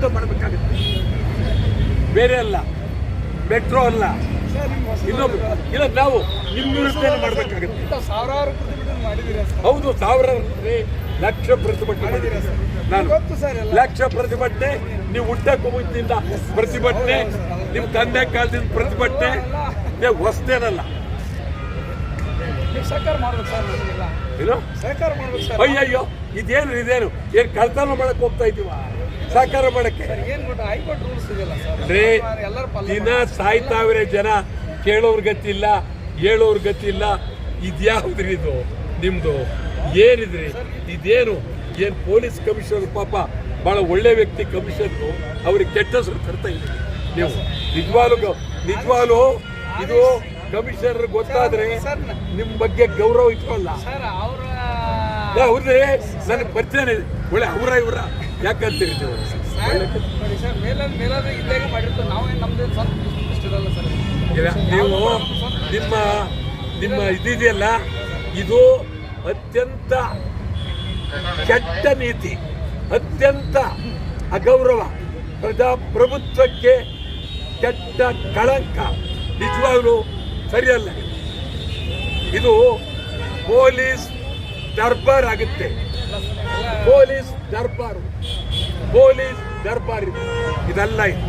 ವಿರುದ್ಧ ಮಾಡಬೇಕಾಗುತ್ತೆ. ಬೇರೆ ಅಲ್ಲ. ಮೆಟ್ರೋ ಅಲ್ಲ. ಇನ್ನೊಬ್ಬ ಇಲ್ಲ ನಾವು ನಿಮ್ಮ ವಿರುದ್ಧ ಮಾಡಬೇಕಾಗುತ್ತೆ. ಸಾವಿರಾರು ಹೌದು ಸಾವಿರಾರು ಲಕ್ಷ ಪ್ರತಿಭಟನೆ ನಾನು ಲಕ್ಷ ಪ್ರತಿಭಟನೆ ನೀವು ಹುಟ್ಟಕ್ಕೆ ಮುಂಚಿನಿಂದ ಪ್ರತಿಭಟನೆ ನಿಮ್ಮ ತಂದೆ ಕಾಲದಿಂದ ಪ್ರತಿಭಟನೆ ನೀವು ಹೊಸ್ದೇನಲ್ಲ. ಅಯ್ಯಯ್ಯೋ ಇದೇನು ಇದೇನು? ಏನು ಕಳ್ತನ ಮಾಡಕ್ಕೆ ಹೋಗ್ತಾ ಇದೀವ? ಸಾಕಾರ ಮಾಡಕ್ಕೆ. ದಿನ ಸಾಯ್ತಾವ್ರೆ ಜನ ಕೇಳೋರ್ ಗತಿ ಇಲ್ಲ ಹೇಳೋರ್ ಗತಿ ಇಲ್ಲ. ಇದ್ಯಾವ್ದ್ರಿ ಇದು? ನಿಮ್ದು? ಏನಿದ್ರಿ? ಇದೇನು? ಏನ್ ಪೊಲೀಸ್ ಕಮಿಷನರ್ ಪಾಪ ಬಹಳ ಒಳ್ಳೆ ವ್ಯಕ್ತಿ ಕಮಿಷನ್ ಅವ್ರಿಗೆ ಕೆಟ್ಟ ಹೆಸರು ತರ್ತಾ ನೀವು. ನಿಜವಾಗ್ಲು ನಿಜವಾಗ್ಲು ಇದು ಕಮಿಷನರ್ ಗೊತ್ತಾದ್ರೆ ನಿಮ್ ಬಗ್ಗೆ ಗೌರವ ಇಟ್ಕೊಳ್ಳಲ್ಲ ಹೌದ್ರಿ ನನಗೆ ಪರಿಚಯ ಒಳ್ಳೆ ಅವರ ಇವರ. ಯಾಕಂತೀರಿ ನೀವು ನೋಡಿ ಸರ್ ಇದ್ದಾಗ ಮಾಡಿರ್ತಾರೆ ನಾವೇನು ನಮ್ಮದು ನೀವು ನಿಮ್ಮ ನಿಮ್ಮ ಇದಿದೆಯಲ್ಲ, ಇದು ಅತ್ಯಂತ ಕೆಟ್ಟ ನೀತಿ, ಅತ್ಯಂತ ಅಗೌರವ, ಪ್ರಜಾಪ್ರಭುತ್ವಕ್ಕೆ ಕೆಟ್ಟ ಕಳಂಕ, ನಿಜವಾಗ್ಲೂ ಸರಿಯಲ್ಲ. ಇದು ಪೊಲೀಸ್ ದರ್ಬಾರ್ ಆಗುತ್ತೆ. ಪೊಲೀಸ್ ದರ್ಬಾರು ಪೊಲೀಸ್ ದರ್ಬಾರ್ ಇದು ಇದಲ್ಲ ಇದು